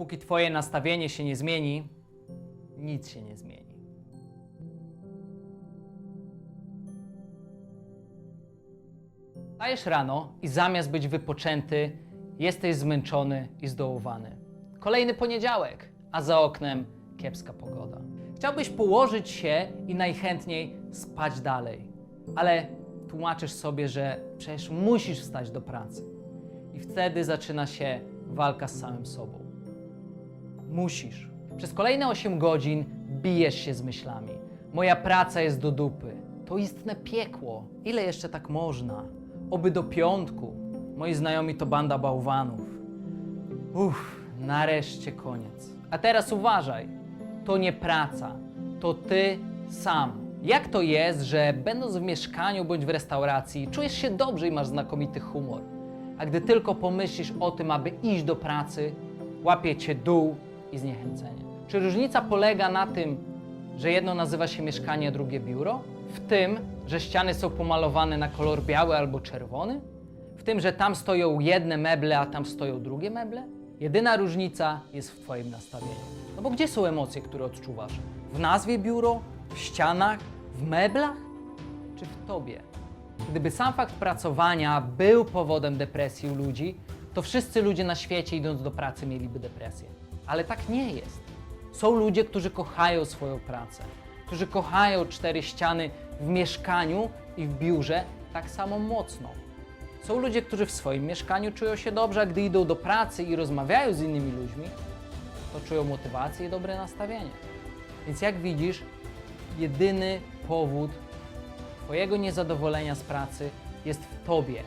Dopóki Twoje nastawienie się nie zmieni, nic się nie zmieni. Stajesz rano i zamiast być wypoczęty, jesteś zmęczony i zdołowany. Kolejny poniedziałek, a za oknem kiepska pogoda. Chciałbyś położyć się i najchętniej spać dalej, ale tłumaczysz sobie, że przecież musisz wstać do pracy. I wtedy zaczyna się walka z samym sobą. Musisz. Przez kolejne 8 godzin bijesz się z myślami. Moja praca jest do dupy. To istne piekło. Ile jeszcze tak można? Oby do piątku. Moi znajomi to banda bałwanów. Uff, nareszcie koniec. A teraz uważaj. To nie praca. To ty sam. Jak to jest, że będąc w mieszkaniu bądź w restauracji, czujesz się dobrze i masz znakomity humor? A gdy tylko pomyślisz o tym, aby iść do pracy, łapie cię dół i zniechęcenie. Czy różnica polega na tym, że jedno nazywa się mieszkanie, a drugie biuro? W tym, że ściany są pomalowane na kolor biały albo czerwony? W tym, że tam stoją jedne meble, a tam stoją drugie meble? Jedyna różnica jest w Twoim nastawieniu. No bo gdzie są emocje, które odczuwasz? W nazwie biuro? W ścianach? W meblach? Czy w Tobie? Gdyby sam fakt pracowania był powodem depresji u ludzi, to wszyscy ludzie na świecie idąc do pracy mieliby depresję. Ale tak nie jest. Są ludzie, którzy kochają swoją pracę, którzy kochają cztery ściany w mieszkaniu i w biurze tak samo mocno. Są ludzie, którzy w swoim mieszkaniu czują się dobrze, a gdy idą do pracy i rozmawiają z innymi ludźmi, to czują motywację i dobre nastawienie. Więc jak widzisz, jedyny powód Twojego niezadowolenia z pracy jest w Tobie,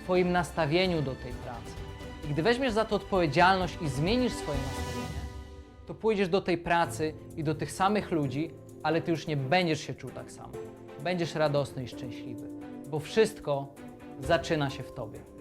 w Twoim nastawieniu do tej pracy. I gdy weźmiesz za to odpowiedzialność i zmienisz swoje nastawienie, to pójdziesz do tej pracy i do tych samych ludzi, ale Ty już nie będziesz się czuł tak samo. Będziesz radosny i szczęśliwy, bo wszystko zaczyna się w Tobie.